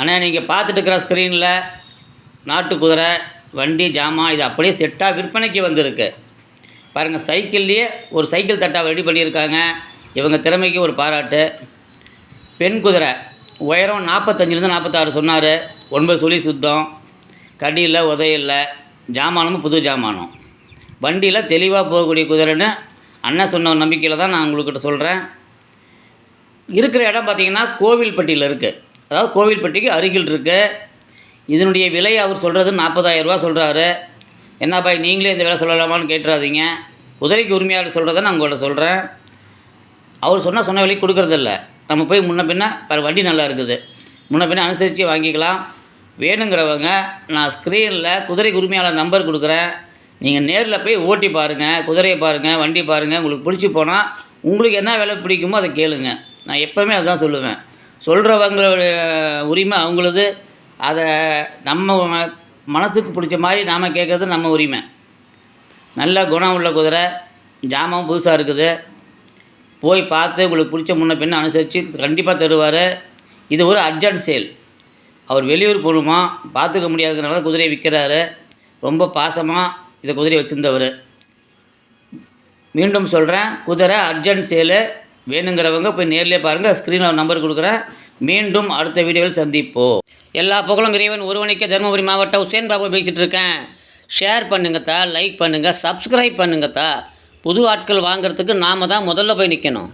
ஆனால் நீங்கள் பார்த்துட்டு இருக்கிற ஸ்க்ரீனில் நாட்டு குதிரை வண்டி ஜாமான் இது அப்படியே செட்டாக விற்பனைக்கு வந்திருக்கு. பாருங்கள் சைக்கிள்லேயே ஒரு சைக்கிள் தட்டாக ரெடி பண்ணியிருக்காங்க. இவங்க திறமைக்கு ஒரு பாராட்டு. பெண் குதிரை உயரம் நாற்பத்தஞ்சிலேருந்து நாற்பத்தாறு சொன்னார். ஒன்பது சுழி சுத்தம் கடியில் உதையில் ஜாமானமும் புது ஜாமானம். வண்டியில் தெளிவாக போகக்கூடிய குதிரைன்னு அண்ணன் சொன்ன நம்பிக்கையில் தான் நான் உங்கள்கிட்ட சொல்கிறேன் இருக்கிற இடம் பார்த்தீங்கன்னா கோவில்பட்டியில் இருக்குது அதாவது கோவில்பட்டிக்கு அருகில் இருக்குது இதனுடைய விலை அவர் சொல்கிறது நாற்பதாயிரரூபா சொல்கிறாரு என்ன பாய் நீங்களே இந்த விலை சொல்லலாமான்னு கேட்டுறாதீங்க. குதிரைக்கு உரிமையாளர் சொல்கிறத நான் உங்கள்கிட்ட சொல்கிறேன் அவர் சொன்னால் சொன்ன விலைக்கு கொடுக்குறதில்ல. நம்ம போய் முன்ன பின்ன பாரு வண்டி நல்லா இருக்குது. முன்ன பின்ன அனுசரித்து வாங்கிக்கலாம். வேணுங்கிறவங்க நான் ஸ்க்ரீனில் குதிரைக்கு உரிமையாளர் நம்பர் கொடுக்குறேன். நீங்கள் நேரில் போய் ஓட்டி பாருங்கள் குதிரையை பாருங்கள் வண்டி பாருங்கள் உங்களுக்கு பிடிச்சி போனால் உங்களுக்கு என்ன விலை பிடிக்குமோ அதை கேளுங்க. நான் எப்போவுமே அதுதான் சொல்லுவேன். சொல்கிறவங்களுடைய உரிமை அவங்களது. அதை நம்ம மனசுக்கு பிடிச்ச மாதிரி நாம் கேட்குறது நம்ம உரிமை. நல்ல குணம் உள்ள குதிரை ஜாமம் புதுசாக இருக்குது. போய் பார்த்து உங்களுக்கு பிடிச்ச முன்ன பின்ன அனுசரித்து கண்டிப்பாக தருவார். இது ஒரு அர்ஜென்ட் சேல் அவர் வெளியூர் போகணுமா? பார்த்துக்க முடியாதுங்கிறனால குதிரையை விற்கிறாரு ரொம்ப பாசமாக இந்த குதிரையை வச்சுருந்தவர். மீண்டும் சொல்கிறேன் குதிரை அர்ஜென்ட் சேலு வேணுங்கிறவங்க போய் நேர்லேயே பாருங்கள் ஸ்க்ரீனில் நம்பர் கொடுக்குறேன். மீண்டும் அடுத்த வீடியோவில் சந்திப்போம். எல்லா புகழும் இறைவன் ஒருவனைக்கே தருமபுரி மாவட்டம் உசேன் பாபு பேசிகிட்டு இருக்கேன். ஷேர் பண்ணுங்கத்தா லைக் பண்ணுங்கள் சப்ஸ்கிரைப் பண்ணுங்கத்தா புது ஆட்கள் வாங்குறதுக்கு நாம தான் முதல்ல போய் நிற்கணும்